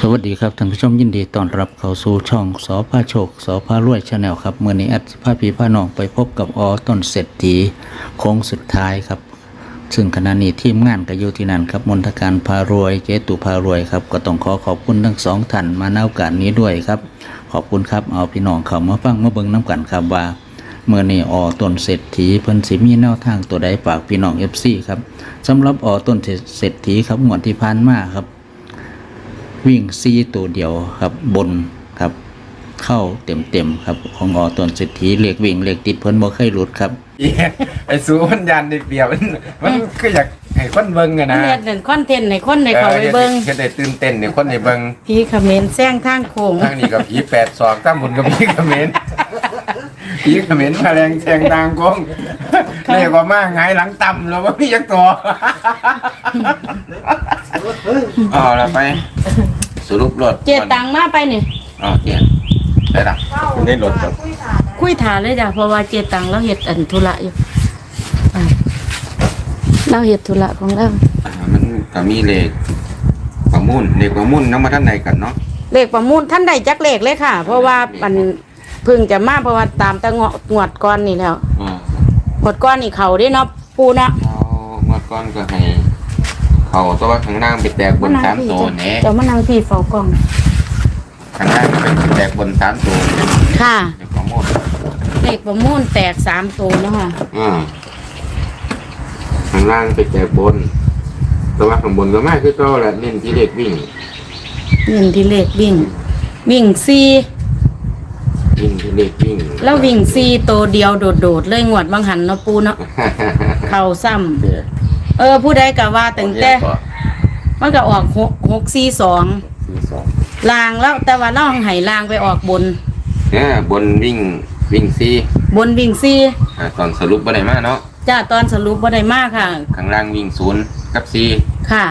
สวัสดีครับท่านผู้ชมยินดีต้อนรับเข้าสู่ช่องสอพาโชคสอพารวยชาแนลครับเมื่อนี้แอดพาพีพาน้องไปพบกับอต้นเศรษฐีโค้งสุดท้ายครับ ซึ่งขณะนี้ทีมงานก็อยู่ที่นั่นครับมนทการพารวยเจตุพารวยครับก็ต้องขอขอบคุณทั้งสองท่านมาในโอกาสนี้ด้วยครับ ขอบคุณครับเอาพี่น้องเขามาฟังมาเบิ่งน้กันครับว่าเมื่อนี้ออต้นเศรษฐีเพิ่นสิมีแนวทางตัวใดฝากพี่น้อง FC ครับสำหรับออต้นเศรษฐีครับงวดที่ผ่านมาครับ วิ่งซีตัวเดียวครับบนครับ เข้าเต็มเต็มๆครับของอต้นเศรษฐีเหล็กวิ่งเหล็กติดเพิ่นบ่เคยหลุดครับเหี้ยไอ้สูมันยันเด็กเดียวมันมันก็อยากให้คนเบิ่งอะนะเฮ็ดนั่นคอนเทนต์ให้คนได้เข้าไปเบิ่งเฮ็ดได้ตื่นเต้นเนี่ยคนได้เบิ่งพี่เขมรแซงทางโค้งทางนี้กับผีแปดศอกตั้งบุญกับผีเขมรผีเขมรมาแรงแซงทางกงเรียกว่ามาหงายหลังต่ำแล้วว่าพี่ยักษ์ตัวอ๋อแล้วไป สรุปรถเจตังมาไปนี่อ๋อเจได้ละได้รถครับคุยถาเลยจ้ะเพราะว่าเจตังเราเฮ็ดอันธุระอยู่ไปเราเฮ็ดธุระของเราอ่ามันก็มีเลขประมูลเลขประมูลน้ำมาท่านไหนกันเนาะเลขประมูลท่านใดจักเลขเลยค่ะ เพราะว่ามันเพิ่งจะมาเพราะว่าตามแตะงงวดก่อนนี่แล้วอ๋องวดก่อนนี่เขาได้เนาะปูเนาะเอาเมื่อก่อนก็ให้ เขาตัวว่าข้างล่างไปแตกบนสามตัวเนี่ยเดี๋ยวมานั่งพี่เฝ้ากล้อง ข้างล่างก็ไปแตกบนสามตัวเนี่ยค่ะ เดี๋ยวข้อมูลเลขประมูลแตกสามตัวเนาะค่ะ อ่าข้างล่างไปแตกบน แต่ว่าข้างบนก็ไม่คือเก็แหละเน้นที่เด็กวิ่งเงินที่เลขวิ่ง วิ่งซีวิ่งที่เด็กวิ่งแล้ววิ่งซีตัวเดียวโดดๆเลยงวดบางหันเนาะปูเนาะ เข้าซ้ำ เออ ผู้ใดก็ว่าตั้งแต่ มันก็ออกหกหกสี่สองลางแล้วแต่ว่าน้องไห้ลางไปออกบนเนี่ยบนวิ่งวิ่งซีบนวิ่งสี่อ่าตอนสรุปบ่ได้มาเนาะจ้าตอนสรุปบ่ได้มากค่ะ ข้างล่างวิ่งศูนย์กับซีค่ะ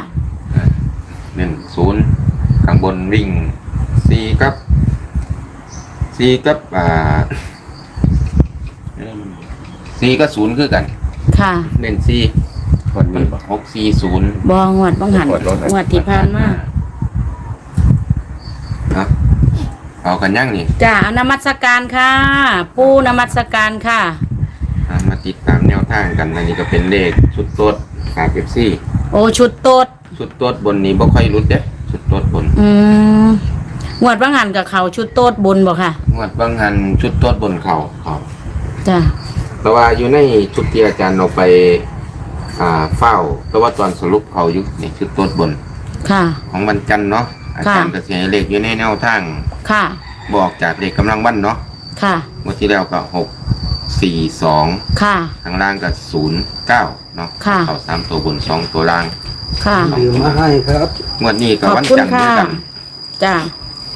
เน้นศูนย์ข้างบนวิ่งซีกับซีกับอ่าซีก็ศูนย์คือกันค่ะ เน้นซี คนนี้หกสี่ศูนย์ บองวดบางหันงวดที่ผ่านมาครับเอากันยังนี่จ้าเอานมัสการค่ะ ปูนมัสการค่ะ อ่ามาติดตามแนวทางกันอันนี้ก็เป็นเลขชุดโต๊ดขาเก็บซี่ โอ้ชุดโตดชุดโต๊ดบนนี้บ่ค่อยรุดเด้ชุดโต๊ดบน อืมงวดบางหันกับเขาชุดโตดบนบ่ค่ะงวดบางหันชุดโต๊ดบนเขาเขาจ้าแต่ว่าอยู่ในชุดที่อาจารย์เอาไป อ่าเฝ้าแต่ว่าตอนสรุปเขาอยู่ในชุดโต๊ดบนค่ะ ของวันจันทร์เนาะอาจารย์ก็เสียเลขอยู่ในแนวทาง ค่ะ บอกจากเลขกำลังวันเนาะค่ะงวดที่แล้วก็หกสี่สองค่ะข้างล่างก็ศูนย์เก้าเนาะค่ะ เขาสามตัวบนสองตัวล่างค่ะดื่มมาให้ครับ งวดนี้ก็ขอบวันคุณจันทร์ด้วยค่ะกัน จ้าง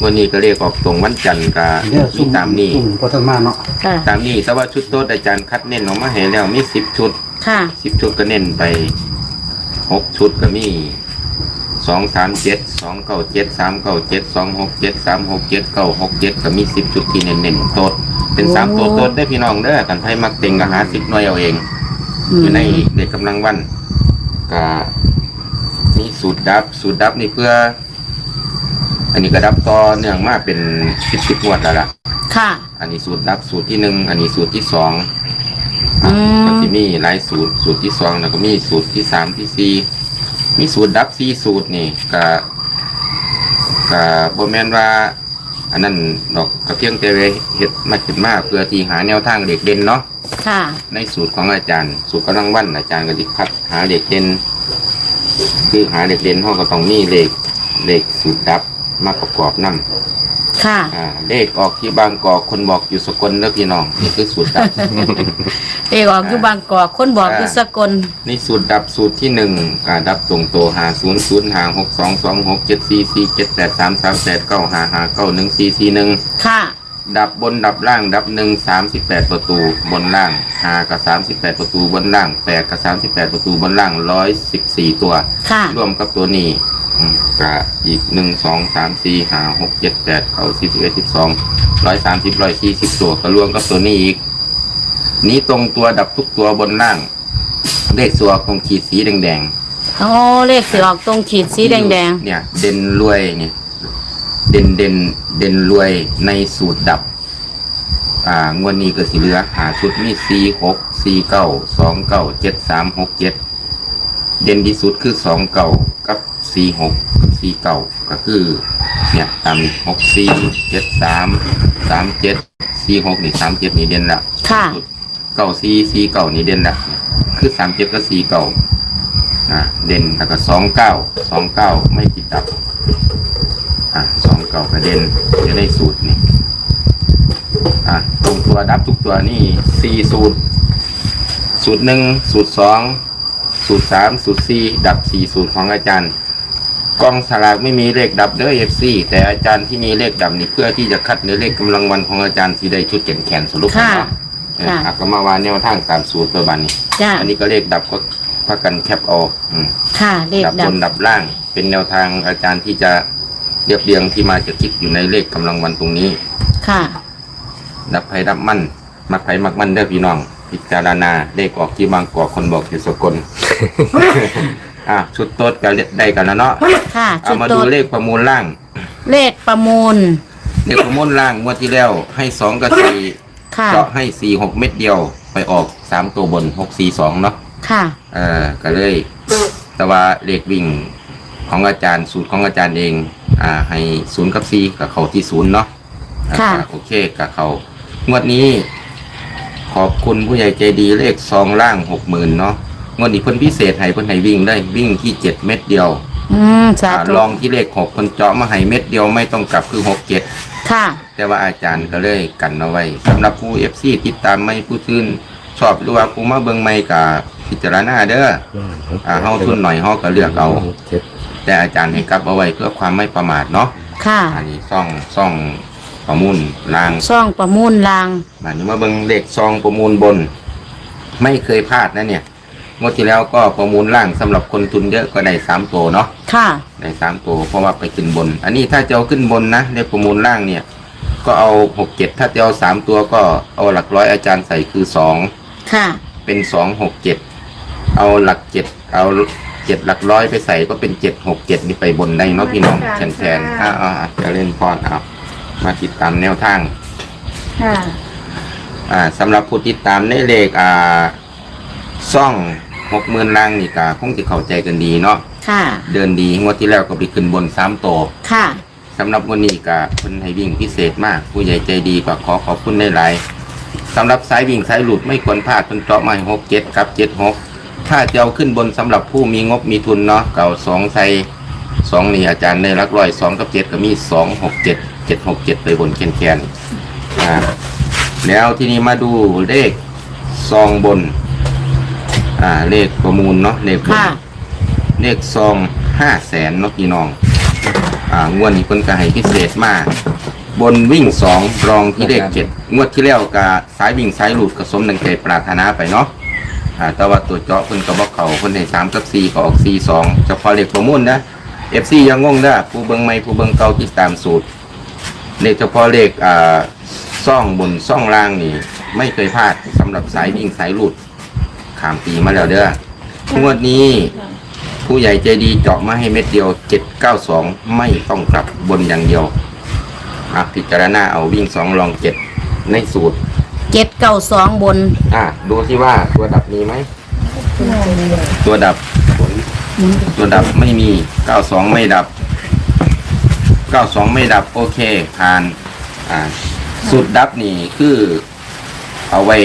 วดนี้ก็เรียกออกตรงวันจันทร์ก็เนี่ยมีสุ่มตามนี้สุ่มพัฒนาเนาะค่ะ ตามนี้แต่ว่าชุดโต๊ดอาจารย์คัดเน้นออกมาให้แล้วมีสิบชุด ค่ะ สิบชุดก็เน้นไปหกชุดก็มีสองสามเจ็ดสองเก้าเจ็ดสามเก้าเจ็ดสองหกเจ็ดสามหกเจ็ดเก้าหกเจ็ดก็มีสิบชุดที่เน้นๆโต๊ดเป็นสามตัวโต๊ดได้อพี่น้องเด้อกันไพ่มักเต็งก็หาสิบหน่วยเอาเองอืมอยู่ในเด็กกำลังวันก็มีสูตรดับ สูตรดับนี่เพื่อ อันนี้ก็ดับต่อเนื่องมาเป็นสิบสิบงวดแล้วล่ะ ค่ะ อันนี้สูตรดับสูตรที่หนึ่งอันนี้สูตรที่สองอืมก็ที่มีหลายสูตรสูตรที่สองแล้วก็มีสูตรที่สามที่สี่มีสูตรดับสี่สูตรนี่ก็ก็บ่แม่นว่า อันนั้นดอกก็เพียงแต่ว่าเฮ็ดมาขึ้นมาเพื่อที่หาแนวทางเด็กเด่นเนาะ ค่ะ ในสูตรของอาจารย์ สูตรกำลังวันอาจารย์ก็ดิคัดหาเด็กเด่นคือหาเด็กเด่นห้องก็ต้องมีเลขเลขสูตรดับ มาประกอบนำค่ะ อ่าเลขออกที่บางกอกคนบอกอยู่สกลเด้อพี่น้องนี่คือสูตรดับ เอกออกอยู่บางกอกคนบอกอยู่สกลนี่สูตรดับสูตรที่หนึ่งอ่าดับตรงโตหาศูนย์ศูนย์หาหกสองสองหกเจ็ดสี่สี่เจ็ดแปดสามสามแปดเก้าหาหาเก้าหนึ่งสี่สี่หนึ่ง ค่ะ ดับบนดับล่างดับหนึ่งสามสิบแปดประตูบนล่างหากับสามสิบแปดประตูบนล่างแปดกับสามสิบแปดประตูบนล่างร้อยสิบสี่ตัว ค่ะ รวมกับตัวนี้อืม ก็อีกหนึ่งสองสามสี่หาหกเจ็ดแปดเขาสิบเอ็ดสิบสองร้อยสามสิบร้อยสี่สิบตัวก็รวมกับตัวนี้อีก นี้ตรงตัวดับทุกตัวบนล่าง เลขตัวของขีดสีแดงโอ้เลขสิออกตรงขีดสีแดงเนี่ย เด่นรวยเนี่ยเด่นเด่นเด่นรวยในสูตรดับ อ่างวดนี้ก็สิเหลือหาชุดมีสี่หกสี่เก้าสองเก้าเจ็ดสามหกเจ็ดเด่นที่สุดคือสองเก้ากับ สี่หกกับสี่เก้าก็คือ เนี่ยตามนี้หกสี่เจ็ดสามสามเจ็ดสี่หกนี่สามเจ็ดนี่เด่นละๆค่ะ เก้าสี่สี่เก้านี่เด่นละคือสามเจ็ดก็สี่เก้าอ่าเด่นแล้วก็สองเก้าสองเก้าไม่ติดดับอะสองเก้ากระเด็นจะได้สูตรนี่อะตรงตัวดับทุกตัวนี่สี่สูตร สูตรหนึ่งสูตรสองสูตรสามสูตรสี่ดับสี่สูตรของอาจารย์ กองสลากไม่มีเลขดับเด้อเอฟซีแต่อาจารย์ที่มีเลขดับนี่เพื่อที่จะคัดในเลขกำลังวันของอาจารย์ที่ได้ชุดแขนแขนสรุปค่ะเนาะเออค่ะอะก็มาวานแนวทางตามสูตรตัวบันนี้ จ้าอันนี้ก็เลขดับก็พักกันแคปเอาอืม ค่ะเลขดับดับบนดับล่างเป็นแนวทางอาจารย์ที่จะเรียบเรียงที่มาจะคิดอยู่ในเลขกำลังวันตรงนี้ ค่ะดับไผ่ดับมั่น มักไผ่มักมั่นเด้อพี่น้อง พิจารณาเลขออกที่บางกอกคนบอกที่สกล อะชุดโต๊ดกันได้กันแล้วเนาะค่ะเอาจุดมาโตดูดเลขประมูลล่าง เลขประมูล เลขประมูลล่างงวดที่แล้วให้สองกับสี่ค่ะ เจาะให้สี่หกเม็ดเดียวไปออกสามตัวบนหกสี่สองเนาะค่ะ เออก็เลย แต่ว่าเลขวิ่งของอาจารย์สูตรของอาจารย์เอง อ่า ให้ศูนย์กับสี่กับเขาที่ศูนย์เนาะอ่าค่ะโอเคกับเขางวดนี้ ขอบคุณผู้ใหญ่ใจดีเลขซองล่างหกหมื่นเนาะ งวดนี้เพิ่นพิเศษให้เพิ่นให้วิ่งได้วิ่งที่เจ็ดเม็ดเดียวอืมสาอ่าธุลองที่เลขหกคนเจาะมาให้เม็ดเดียวไม่ต้องกลับคือหกเจ็ด ค่ะ แต่ว่าอาจารย์ก็เลยกันเอาไว้สำหรับผู้เอฟซีติดตามไม่ผู้ชื่นชอบหรือว่าผู้มาเบิ่งไม่กับพิจารณาเด้ออ่าเฮาทุนหน่อยเฮาก็เลือกเอา แต่อาจารย์ให้กลับเอาไว้เพื่อความไม่ประมาทเนาะค่ะอันนี้ซ่องซ่องประมูลลางซ่องประมูลลางบัดนี้มาเบิ่งเลขซองประมูลบน ไม่เคยพลาดนะเนี่ย งวดที่แล้วก็ประมูลล่างสำหรับคนทุนเยอะก็ได้สามตัวเนาะค่ะ ได้สามตัวเพราะว่าไปขึ้นบน อันนี้ถ้าจะเอาขึ้นบนนะเลขประมูลล่างเนี่ย ก็เอาหกเจ็ดถ้าจะเอาสามตัวก็เอาหลักร้อยอาจารย์ใส่คือสองค่ะ เป็นสองหกเจ็ดเอาหลักเจ็ดเอาเจ็ดหลักร้อยไปใส่ก็เป็นเจ็ดหกเจ็ดนี่ไปบนได้เนาะพี่น้องแทนแทนๆอ่าอ่าอ่าจะเล่นพรเอามาติดตามแนวทาง ค่ะ อ่าสำหรับผู้ติดตามในเลขอ่าซ่อง หกหมื่นล่างนี่ก็คงจะเข้าใจกันดีเนาะค่ะ เดินดีงวดที่แล้วก็ไปขึ้นบนสามตัวค่ะสำหรับวันนี้ก็เป็นให้วิ่งพิเศษมาก ผู้ใหญ่ใจดีก็ขอขอบคุณในหลายๆสำหรับสายวิ่งสายหลุดไม่ควรพลาดเป็นเจาะไม้หกเจ็ดกับเจ็ดหกถ้าจะเอาขึ้นบนสำหรับผู้มีงบมีทุนเนาะเก่าสองใส่สองนี่อาจารย์ในรักร้อยสองกับเจ็ดก็มีสองหกเจ็ดเจ็ดหกเจ็ดไปบนแคนแคนๆอ่าแล้วทีนี้มาดูเลขซองบน อ่าเลขประมูลเนาะเลขบนค่ะ เลขซองห้าแสนเนาะพี่น้อง อ่างวดนี้เพิ่นก็ให้พิเศษมาก บนวิ่งสองรองที่เลขเจ็ดงวดที่แล้วก็สายวิ่งสายหลุดก็สมดังใจปรารถนาไปเนาะอ่าแต่ว่าตัวเจาะเพิ่นก็บอกเขาเพิ่นให้สามกับสี่ก็ออกสี่สองเฉพาะเลขประมูลนะเอฟซียังงงเด้อผู้เบิ่งใหม่ผู้เบิ่งเก่าติดตามสูตร เลขเฉพาะเลขอ่าซ่องบนซ่องล่างนี่ ไม่เคยพลาดสำหรับสายวิ่งสายหลุด ขามปีมาแล้วเด้องวดนี้ ผู้ใหญ่ใจดีเจาะมาให้เม็ดเดียว792ไม่ต้องกลับบนอย่างเดียวอะพิจารณาเอาวิ่งสองลองเจ็ดในสูตร เจ็ดเก้าสองบน อะดูที่ว่าตัวดับมีไหม ตัวดับ ตัวดับไม่มี92ไม่ดับ92ไม่ดับ โอเคผ่าน อ่าสูตรดับนี่คือ เอาไว้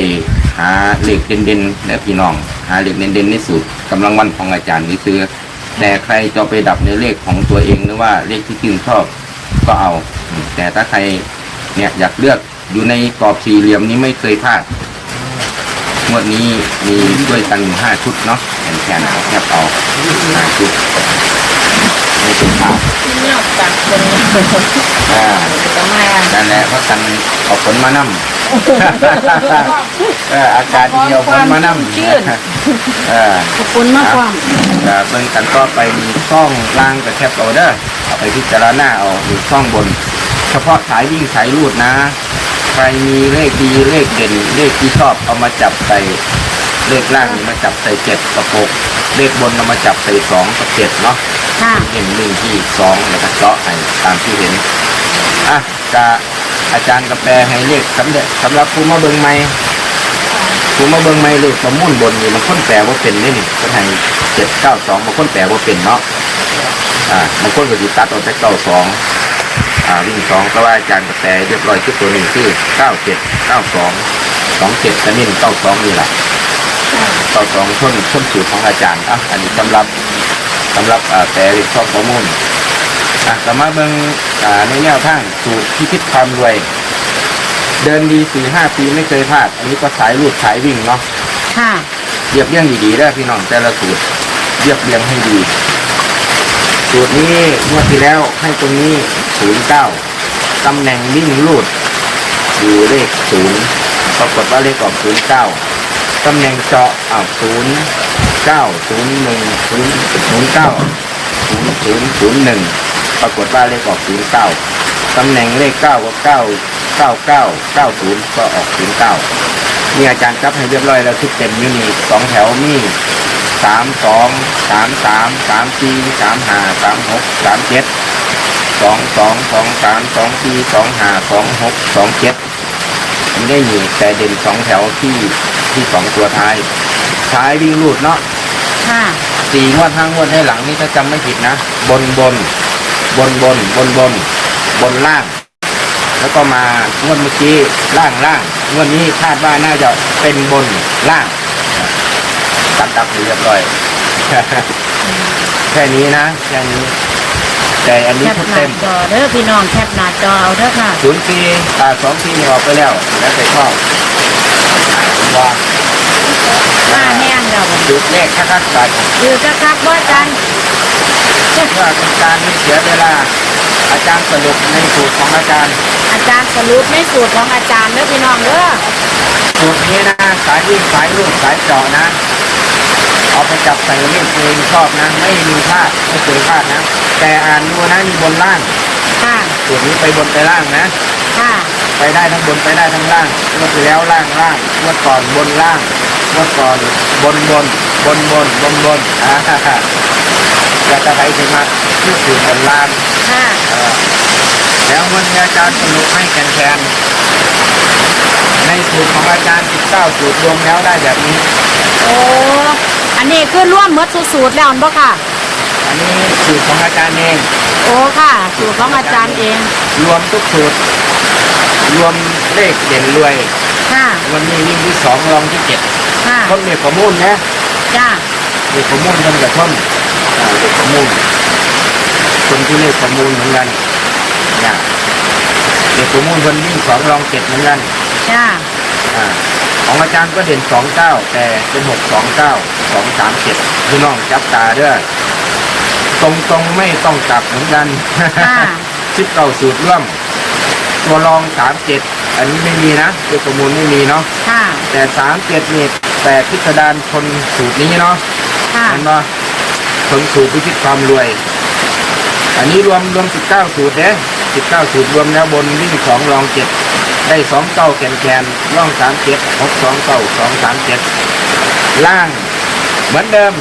หาเหล็กเด่นๆและพี่น้อง หาเหล็กเด่นๆในสูตรกำลังวันของอาจารย์นี่คือ แต่ใครจะไปดับในเลขของตัวเองหรือว่าเลขที่ชื่นชอบก็เอา แต่ถ้าใครเนี่ยอยากเลือกอยู่ในกรอบสี่เหลี่ยมนี้ไม่เคยพลาดงวดนี้มีด้วยกันอยู่ห้าชุดเนาะแขนแขนๆแคบเอาห้าชุด ไม่เป็นพลาดนอกจากคนอ่าจะมานั่นแหละเพราะกันเอาผลมานำเอออากาศเดียวผลมานำเออขอบคุณมากความเอ่อเบิ่งกันก็ไปมีช่องล่างกับแคบเอาเด้อเอาไปพิจารณาเอาหรือช่องบน เฉพาะสายวิ่งสายรูดนะ ใครมีเลขดีเลขเด่นเลขที่ชอบเอามาจับใส่ เลขล่างนี่มาจับใส่เจ็ดกับหกเลขบนเรามาจับใส่สองกับเจ็ดเนาะค่ะ เห็นหนึ่งที่สองแล้วก็เจาะให้ตามที่เห็นอะกะอาจารย์กาแปลให้เลขสำเร็จสำหรับผู้มาเบิ่งใหม่ผู้มาเบิ่งใหม่เลขประมุ่นบนนี่มันคนแปลว่าเป็นนี่นี่ก็ให้เจ็ดเก้าสองบางคนแปลว่าเป็นเนาะอ่าบางคนก็สิตัดออกจากเก้าสองอ่าวิ่งสองก็ว่าอาจารย์กาแปลเรียบร้อยคือตัวหนึ่งคือเก้าเจ็ดเก้าสองสองเจ็ดก็เน้นเก้าสองนี่แหละ เก้าสองต้นต้นสูตรของอาจารย์อะอันนี้สำหรับสำหรับอ่าแปลเลขชอบประมุ่นอะสามารถเบิ่งอ่าในแนวทางสูตรพิพิธความรวย เดินดีสี่ห้าปีไม่เคยพลาด อันนี้ก็สายรูดสายวิ่งเนาะค่ะเรียบเรียงดีๆได้อพี่น้องแต่ละสูตรเรียบเรียงให้ดีสูตรนี้งวดที่แล้วให้ตรงนี้ศูนย์เก้าตำแหน่งวิ่งรูดอยู่เลขศูนย์ปรากฏว่าเลขออกศูนย์เก้า ตำแหน่งเจาะอ้าวศูนย์เก้าศูนย์หนึ่งศูนย์ศูนย์เก้าศูนย์ศูนย์ศูนย์หนึ่งปรากฏว่าเลขออกศูนย์เก้าตำแหน่งเลขเก้าก็เก้าเก้าเก้าเก้าศูนย์ก็ออกศูนย์เก้านี่อาจารย์จับให้เรียบร้อยแล้วชุดเต็มอยูนี่สองแถวมีสามสองสามสามสามสี่สามห้าสามหกสามเจ็ดสองสองสองสามสองสี่สองห้าสองหกสองเจ็ด ไม่ได้หนีแต่เด่นสองแถวที่ที่สองตัวท้ายท้ายวิ่งรูดเนาะค่ะ สี่งวดห้างวดให้หลังนี่ถ้าจำไม่ผิดนะ บนบน บนบน บนบน บนล่าง แล้วก็มางวดเมื่อกี้ล่างล่างงวดนี้คาดว่าน่าจะเป็นบนล่างตัดดับเรียบร้อย แค่นี้นะแค่นี้ แต่อันแคนี้ปชุดหน้าเต็มจอเด้อพี่น้องแคปหน้าจอเอาเด้อค่ะ ศูนย์สี่ตาสองสี่นี่ออกไปแล้ว แล้วแต่ชอบว่ามาแห้งแล้วจุดเลขคักๆตัดคือจะคักว่าจันเพื่อเป็นการไม่เสียเวลา อาจารย์สรุปในสูตรของอาจารย์ อาจารย์สรุปในสูตรของอาจารย์เด้อพี่น้องเด้อ สูตรนี้นะสายวิ่งสายรูดสายเจาะนะ เอาไปจับใส่เลขตัวเองชอบนะ ไม่มีพลาดไม่เคยพลาดนะ แต่อ่านดูนะมีบนล่างค่ะสูตรนี้ไปบนไปล่างนะ ค่ะ ไปได้ทั้งบนไปได้ทั้งล่างงวดที่แล้วล่างล่างงวดก่อนบนล่างงวดก่อนบนบนบนบนบนบนอ่าฮ่าฮ่าแล้วจะไปถึงมาที่สูตรบนล่างค่ะ เออแล้ววันนี้อาจารย์สรุปให้แกนๆในสูตรของอาจารย์19สูตรรวมแล้วได้แบบนี้ โอ้ อันนี้คือร่วมหมดสูตรแล้วบ่ค่ะ อันนี้สูตรของอาจารย์เองโอ้ค่ะ สูตรของอาจารย์เอง รวมทุกสูตร รวมเลขเด่นรวย ค่ะ วันนี้วิ่งที่สองรองที่เจ็ดค่ะคนเรียกข้อมูลนะจ้าเรียกข้อมูลกันกับท่อนอ่าเรียกข้อมูลคนที่เรียกข้อมูลเหมือนกันเนี่ยเรียกข้อมูลคนวิ่งสองรองเจ็ดเหมือนกัน จ้า อ่า ของอาจารย์ก็เด่นสองเก้าแต่เป็นหกสองเก้าสองสามเจ็ดพี่น้องจับตาเด้อตรงตรงๆไม่ต้องกลับเหมือนกันค่ะชิปเก่าสูตรร่วม ตัวรองสามเจ็ดอันนี้ไม่มีนะตัวประมูลไม่มีเนาะค่ะแต่สามเจ็ดนี่แต่พิสดารคนสูตรนี้เนาะค่ะเห็นปะคนสูตรพิชิตความรวย อันนี้รวมรวมสิบเก้าสูตรเด้สิบเก้าสูตรรวมแล้วบนวิ่งสองรองเจ็ด ได้สองเก้าแกนแกนร่องสามเจ็ดหกสองเก้าสองสามเจ็ดล่างเหมือนเดิม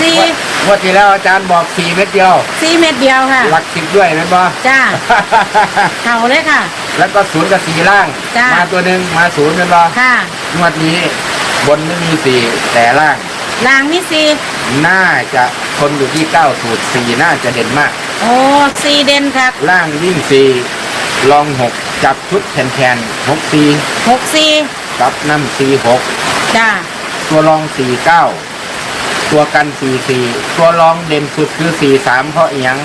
สี่งวดงวดที่แล้วอาจารย์บอกสี่เม็ดเดียวสี่เม็ดเดียวค่ะ หลักสิบด้วยเห็นปะจ้าเข่าเลยค่ะ แล้วก็ศูนย์กับสี่ล่างจ้ามมาตัวหนึ่งมาศูนย์เป็นปะค่ะงวดนี้บนไม่มีสี่แต่ล่างลางนี่สี่น่าจะทนอยู่ที่เก้าสูตรสี่น่าจะเด่นมาก โอ้สี่เด่นครับ ล่างวิ่งสี่ลองหก จับชุดแคนแคนหกสี่หกสี่กับน้ำสี่หกจ้าตัวรองสี่เก้าตัวกันสี่สี่ตัวรองเด่นสุดคือสี่สามเพราะอีหยัง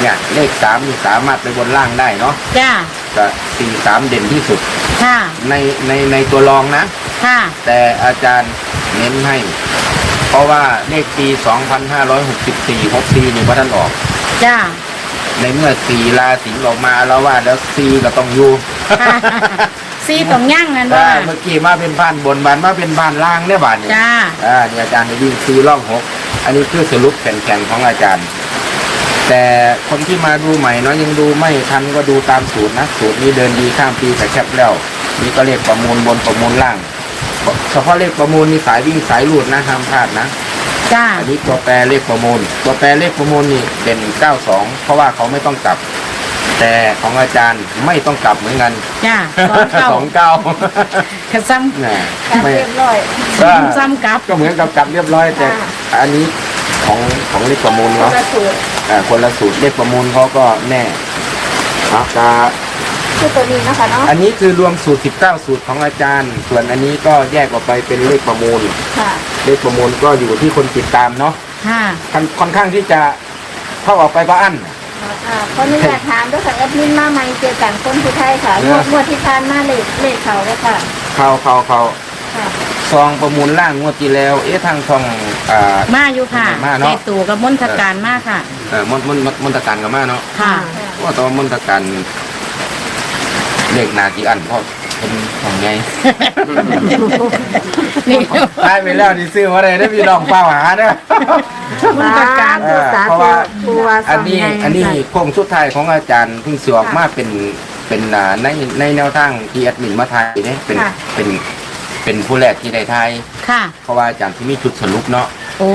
เนี่ยเลขสามนี่สามารถไปบนล่างได้เนาะจ้าก็สี่สามเด่นที่สุด ค่ะในในในตัวรองนะ ค่ะแต่อาจารย์เน้นให้ เพราะว่าเลขปี 2564 64นี่ว่าท่านออก จ้า ในเมื่อสีราสิงห์ออกมาแล้วว่าแล้วซีก็ต้องอยู่ค่ะสี่ตรงย่างนั่นอ่าว่าเมื่อกี้มาเป็นบ้านบนบานมาเป็นบ้านล่างเนี่ยบานนี่จ้าอ่าเนี่ยอาจารย์ได้วิ่งซีร่องหก อันนี้คือสรุปแข่งๆของอาจารย์ แต่คนที่มาดูใหม่เนาะยังดูไม่ทันก็ดูตามสูตรนะสูตรนี้เดินดีข้ามปีแต่แคบแล้วนี่ก็เรียกประมูลบนประมูลล่าง เฉพาะเลขประมูลนี่สายวิ่งสายหลุดนะห้ามพลาดนะ จ้า อันนี้ตัวแปรเลขประมูล ตัวแปรเลขประมูลนี่เป็น92 เพราะว่าเขาไม่ต้องกลับ แต่ของอาจารย์ไม่ต้องกลับเหมือนกันจ้าสองเก้าสองเก้ากระซ้แหมการไม่เรียบร้อย ก็ำซ้ำกลับ ก็เหมือนกับกลับเรียบร้อยแต่ค่ะ อันนี้ของของเลขประมูลคนเนาะละสูตร อ่าคนละสูตรเลขประมูลเขาก็แน่อะกา คือตัวนี้นะคะเนาะ อันนี้คือรวมสูตร 19 สูตรของอาจารย์ ส่วนอันนี้ก็แยกออกไปเป็นเลขประมูล ค่ะ เลขประมูลก็อยู่ที่คนติดตามเนาะค่ะค่อนค่อนข้างที่จะเข้าออกไปบ้าอันอ่าขออนุญาตถามด้วยค่ะแอดมินมาใหม่เจอกันคนผู้ไทยค่ะเองอวดงวดที่ผ่านมาเลขเลขเขาเลยค่ะ เขาเขาเขาค่ะ ซองประมูลล่างงวดที่แล้ว เอ๊ะทางช่องอ่า มาอยู่ค่ะมาเนอะเจตู่กับมนทการมาค่ะ เอ่อมนมนมนมนตการกับมาเนาะค่ะ ว่าตอนมนตการ เลขนากี่อันเพราะเป็นของไงนี่ได้ไปแล้วนี่ซื้อมาได้ได้มีลองเป้าหาเด้อมนทการเออสาเพราะธุว่าครูว่าอัสนอนนี้ไงอันนี้โค้งสุดท้ายของอาจารย์เพิ่งสิออกมาเป็นเป็นอ่าในในแนวทางที่แอดมินมาทายเนี่ยเป็นเป็นเป็นผู้แรกที่ได้ทายค่ะ เพราะว่าอาจารย์ที่มีจุดสรุปเนาะโอ้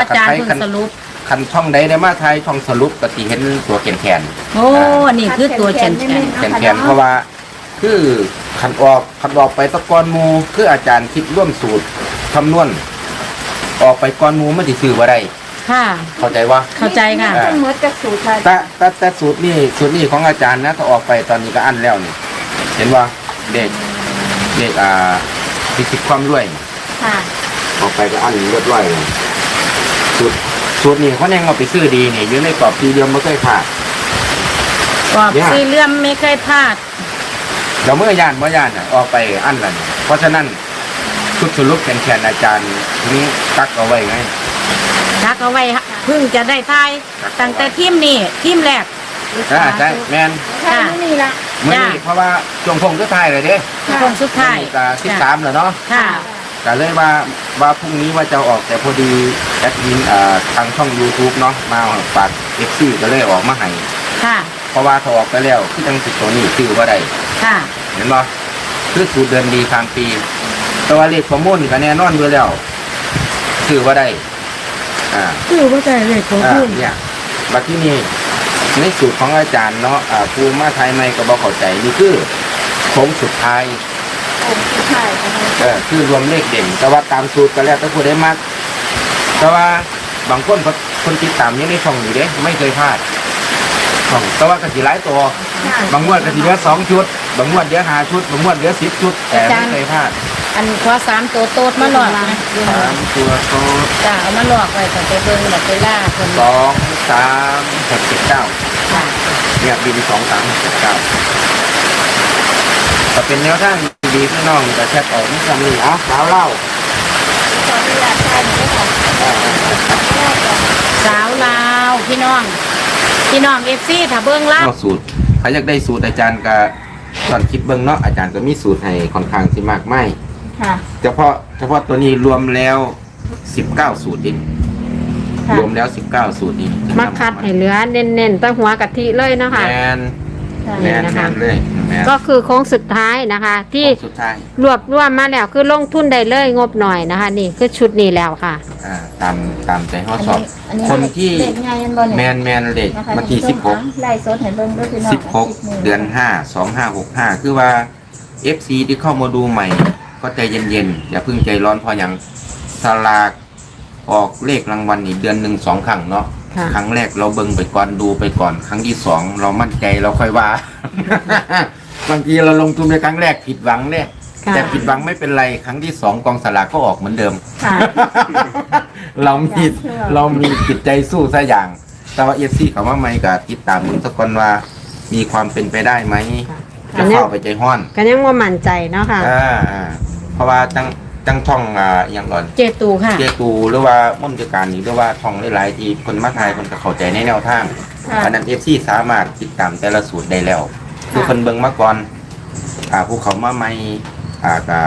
อาจารย์เพิ่งสรุปคันช่องใดได้มาทายช่องสรุปก็สิเห็นตัวแขนแขนโอ้นี่คือตัวแขนแขนแขนแขนเพราะว่า คือคันออกคันออกไปตะกอนหมูคืออาจารย์คิดร่วมสูตรคำนวณออกไปก่อนหมูมันสิซื้อบ่ได้ค่ะ เข้าใจว่าเข้าใจค่ะทั้งหมดจากสูตรค่ะแต่แต่แต่สูตรนี่สูตรนี่ของอาจารย์นะถ้าออกไปตอนนี้ก็อันแล้วนี่ เห็นว่าเด็กเด็กอ่าพิสิทธิ์ความรวยค่ะออกไปก็อันเรียบร้อยเลยสูตรสูตรนี่เขาแน่งเอาไปซื้อดีนี่อยู่ในกรอบสี่เหลี่ยมไม่เคยขาดกรอบสี่เหลี่ยมไม่เคยพลาด เราเมื่อย่านเมื่อย่านน่ะออกไปอันละนี่เพราะฉะนั้นชุดสรุปแขนๆอาจารย์นี้ตักเอาไว้ไงทักเอาไว้ฮะเพิ่งจะได้ทายตั้งแต่ทีมนี่ทีมแรกอ่าใช่แมนค่ะนี่ละเมื่อนี้เพราะว่าจงพงก็ทายเลยเด้คงสุดท้ายก็สิบสามแล้วเนาะค่ะก็เลยว่าว่าพรุ่งนี้ว่าจะออกแต่พอดีแอดมินอ่าทางช่อง YouTube เนาะมาฝากเอฟซีก็เลยออกมาให้ค่ะเพ ราะว่าถ้าออกไปแล้วคือจังสิตัวนี้ซื้อว่าได้ค่ะ เห็นบ่คือสูตรเดินดีทางปี แต่ว่าเลขประมูลนี่ก็แน่นอนอยู่แล้วซื้อว่าได้อ่าคือว่าใจเลยของอ่าคุณเนี่ยบัดที่นี่ในสูตรของอาจารย์เนาะอ่าภูมิมาไทยไม่ก็บอกเข้าใจนี่คือโค้งสุดท้ายองค์สุดท้ายค่ะเออคือรวมเลขเด่น แต่ว่าตามสูตรก็แล้วแต่ผู้ได้มากแต่ว่าบางคนก็คนติดตามอยังในช่องอยู่เด้ไม่เคยพลาด ช่องแต่ว่าก็สิหลายตัว ค่ะบางงวดก็สิเหลือสองชุด บางงวดเหลือห้าชุด บางงวดเหลือสิบชุด แต่ไม่เคยพลาดอันขอสามตัวโตดมาหลอกนะสามตัวโตจ้าเอามาหลอกไว้แต่ไปเบิ่งแบบไปล่าคนสองสามหกเจ็ดเก้า ค่ะเนี่ยบินสองสามหกเจ็ดเก้าก็เป็นแนวทางดีพี่น้องจะแชทออกนี่คำนี้เอาสาวเล่าขออนุญาตทายหน่อยค่ะสาวลาวพี่น้อง พี่น้องเอฟซีถ้าเบิ่งล่าเอาสูตรใครอยากได้สูตรอาจารย์ก็ตอนคิดเบิ้งเนาะอาจารย์ก็มีสูตรให้ค่อนข้างสิมากไม่ค่ะ เฉพาะเฉพาะตัวนี้รวมแล้ว19สูตรดิค่ะ รวมแล้ว19สูตรนี้มาคัดให้เหลือเน้นๆตั้งหัวกะทิเลยเนาะแมคะนค่ะ แมนนี่นะคะแมนเลยแมนก็คือโค้งสุดท้ายนะคะ ที่สุดท้ายรวบรวมมาแล้วคือลงทุนได้เลยงบหน่อยนะคะ นี่คือชุดนี้แล้วค่ะ อ่าตามตามใจข้ออันสอบนี้อันนี้คนที่เลขไงยันบอลแมเนี่ยนแมนเลขนะคะวันที่ท่านผู้ชมคะไล่สดเห็นเบิ่งด้วยพี่น้อง16 16เดือน5 2565คือว่า FC ที่เข้ามาดูใหม่ ก็ใจเย็นๆ อย่าเพิ่งใจร้อนเพราะอย่างสลากออกเลขรางวัลนี่เดือนหนึ่งสองครั้งเนาะ ค่ะ ครั้งแรกเราเบิ่งไปก่อนดูไปก่อน ครั้งที่สองเรามั่นใจเราค่อยว่า บางทีเราลงทุนในครั้งแรกผิดหวังเนี่ย ค่ะแต่ผิดหวังไม่เป็นไรครั้งที่สองกองสลากก็ออกเหมือนเดิม ค่ะ เรามีอยากเชื่อ เรามีจิตใจสู้ซะอย่าง แต่ว่าเอฟซีเขาว่าไม่กับติดตามมึงสักคนว่า มีความเป็นไปได้ไหมค่ะจะเข้าไปใจห้อนก็ยังว่ามั่นใจเนาะค่ะ อ่าอ่าเพราะว่าจัง จังท่องอ่าอย่างก่อน เจตูค่ะ เจตูหรือว่ามุ่นจัดการนี่หรือว่าท่องหลายๆที่คนมาไทยคนก็เข้าใจในแนวทางค่ะอันนั้นเอฟซีสามารถติดตามแต่ละสูตรได้แล้ว คือคนเบิ่งมาก่อนอ่าผู้เขามาใหม่อ่าก็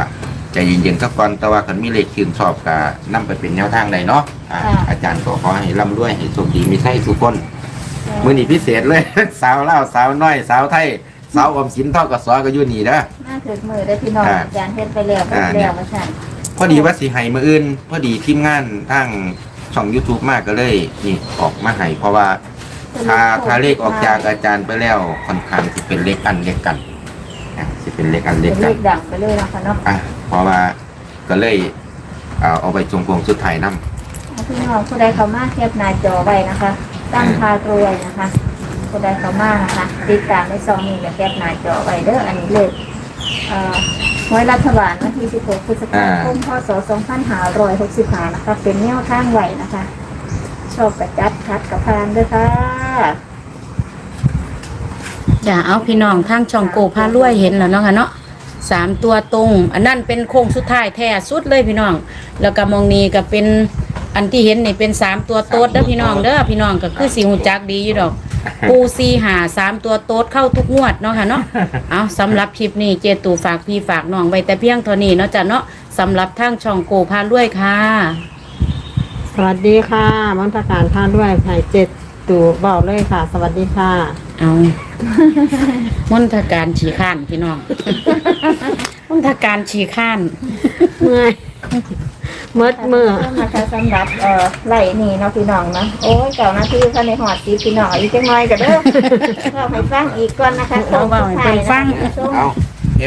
ใจเย็นๆสักก่อนแต่ว่าคันมีเลขชื่นชอบก็นํไปเป็นแนวทางใดเนาะอ่าค่ะ อาจารย์ก็ขอให้ร่ำรวยให้โชคดีมีไส้ทุกคน มื้อนี้พิเศษเลย สาวเล่าวสาวน้อยสาวไทย สาวออมสินทอกสอก็อยู่นี่เด้อน่าถือมือได้พี่น้องอ่าอาจารย์เฮ็ดไปแล้วอ่าแล้วมาสั่นพอดีว่าสิให้มืออื่น พอดีทีมงานทางช่อง YouTube มากก็เลยนี่ออกมาให้เพราะว่าถ้าถ้าเลขออกจากอาจารย์ไปแล้วค่อนข้างสิเป็นเลขอันเลขกันอะสิเป็นเลขอันเลเป็ขนกัเลนขดังไปเลยนะคะเนาะอะเพราะว่าก็เลยเอาเอาไปจงพวงสุดท้ายนํพี่น้องผู้ใดเขามาแคปหน้าจอไว้นะคะ ตั้งพารวยนะคะ ผู้ใดเขามานะคะ ติดตามในซองนี้และแคปหน้าจอไว้เด้ออันนี้เลขเอ่อหวยรัฐบาลวันที่ 16 พฤษภาคม พศ 2565นะคะ เป็นแนวทางไหวนะคะ ชอบกระจัดคัดกับพานด้วยค่ะอย่าเอาพี่น้องทางช่องโกพารวยเห็นแล้วเนาะค่ะเนาะสามตัวตรง อันนั้นเป็นโค้งสุดท้ายแท้สุดเลยพี่น้อง แล้วก็มองนี้ก็เป็นอันที่เห็นนี่เป็นสามตัวโต๊ดเด้อพี่น้องเด้อพี่น้องก็คือสีหูจักดีอยู่ดอก ปูซีหาสามตัวโต๊ดเข้าทุกงวดเนาะค่ะเนาะ เอาสำหรับคลิปนี้เจตูฝากพี่ฝากน้องไว้แต่เพียงเท่านี้เนาะจ้ะเนาะสำหรับทางช่องโกพารวยค่ะ สวัสดีค่ะมังตการท่านด้วยไผ่เจ็ดตู่บอกเลยค่ะ สวัสดีค่ะ เอามนทการฉีข้านพี่น้อง มนทการฉีข้าน เมื่อย เมื่อเมื่อนะคะสำหรับเอ่อไหลนี่เนาะพี่น้องนะโอ้ยเก่านาทีค่ะในหอดสีพี่น้องอีกจังน้อยก็เด้อเราให้ฟังอีกก่อนนะคะเอาเว้าให้เพิ่นฟังเอา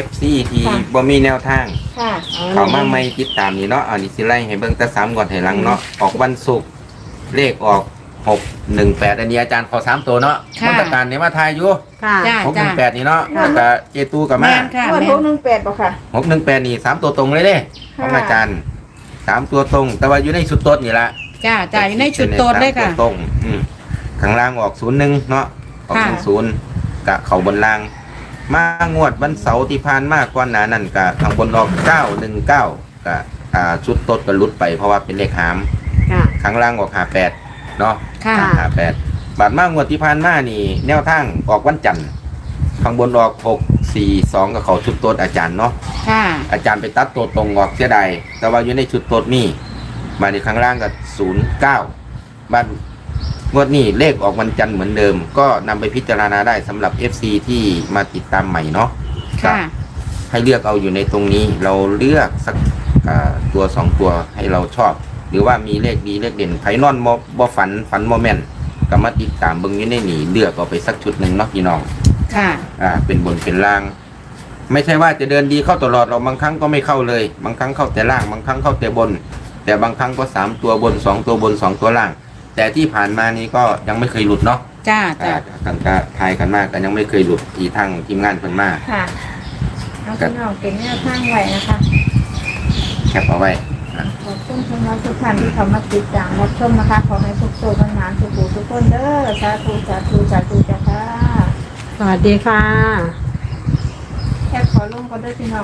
FC ที่บ่มีแนวทาง ค่ะเขามาไม่ติดตามนี่เนาะเอานี่สิไล่ให้เบิ่งแต่สามก่อนให้หลังเนาะออกวันศุกร์เลขออกหกหนึ่งแปดอันนี้อาจารย์ขอสามตัวเนาะค่ะมาตรการเนี่ยมาทายอยู่ค่ะจ้าหกหจ้านึ่งแปดนี่เนาะแล้วก็เจตูกับมาแม่นค่ะงวดแม่หนกหนึ่งแปดบ่ค่ะ หกหนึ่งแปดนี่สามตัวตรงเลยเด้ของอาจารย์ สามตัวตรง แต่ว่าอยู่ในชุดโต๊ดนี่ละจ้าจ้าอยู่ในชุดโต๊ดเลยค่ะ สามตัวตรงอืมข้างล่างออกศูนย์หนึ่งเนาะออกค่ะหนึ่งศูนย์กะเขาบนล่าง มางวดวันเสาร์ที่ผ่านมากกว่าหนานั่นกะข้างบนออกเก้าหนึ่งเก้ากะอ่าชุดโต๊ดก็หลุดไปเพราะว่าเป็นเลขหาม ค่ะ ข้างล่างออกหาแปดเนาะค่ะค่ะหาแปดบาทมากงวดที่ผ่านมานี่ แนวทางออกวันจันทร์ ข้างบนออกหกสี่สองกับเขาชุดโต๊ดอาจารย์เนาะค่ะอาจารย์ไปตัดตัวตรงออกเสียดายแต่ว่าอยู่ในชุดโต๊ดมีมาในข้างล่างกับศูนย์เก้าบ้านงวดนี้เลขออกวันจันทร์เหมือนเดิม ก็นำไปพิจารณาได้สำหรับ FC ที่มาติดตามใหม่เนาะค่ะให้เลือกเอาอยู่ในตรงนี้เราเลือกสักอ่าตัวสองตัวให้เราชอบ หรือว่ามีเลขดีเลขเด่นไผนอนบ่บ่ฝันฝันโมเมนต์ก็มาติดตามเบิ่งอยู่ในนี่เลือกเอาไปสักชุดหนึ่งเนาะพี่น้อง ค่ะ อ่า เป็นบนเป็นล่าง ไม่ใช่ว่าจะเดินดีเข้าตลอดเราบางครั้งก็ไม่เข้าเลย บางครั้งเข้าแต่ล่าง บางครั้งเข้าแต่บน แต่บางครั้งก็สามตัวบนสองตัวบนสองตัวล่าง แต่ที่ผ่านมานี้ก็ยังไม่เคยหลุดเนาะจ้าอ่าจ้ากันก็ทายกันมากก็ยังไม่เคยหลุดอีทั้งทีมงานเพิ่นมาค่ะน้องพี่น้องเป็นแนวทางไหวนะคะแคปเอาไว้ขอบคุณพี่น้องทุกท่านที่เข้ามาติดตามรับชมนะคะ ขอให้ทุกตัวทั้งนั้นทุกผู้ทุกคนเด้อสาธุสาธุสาธุจ้าค่ะส วัสดีค่ะ แค่ขอลงก็ได้พี่น้อง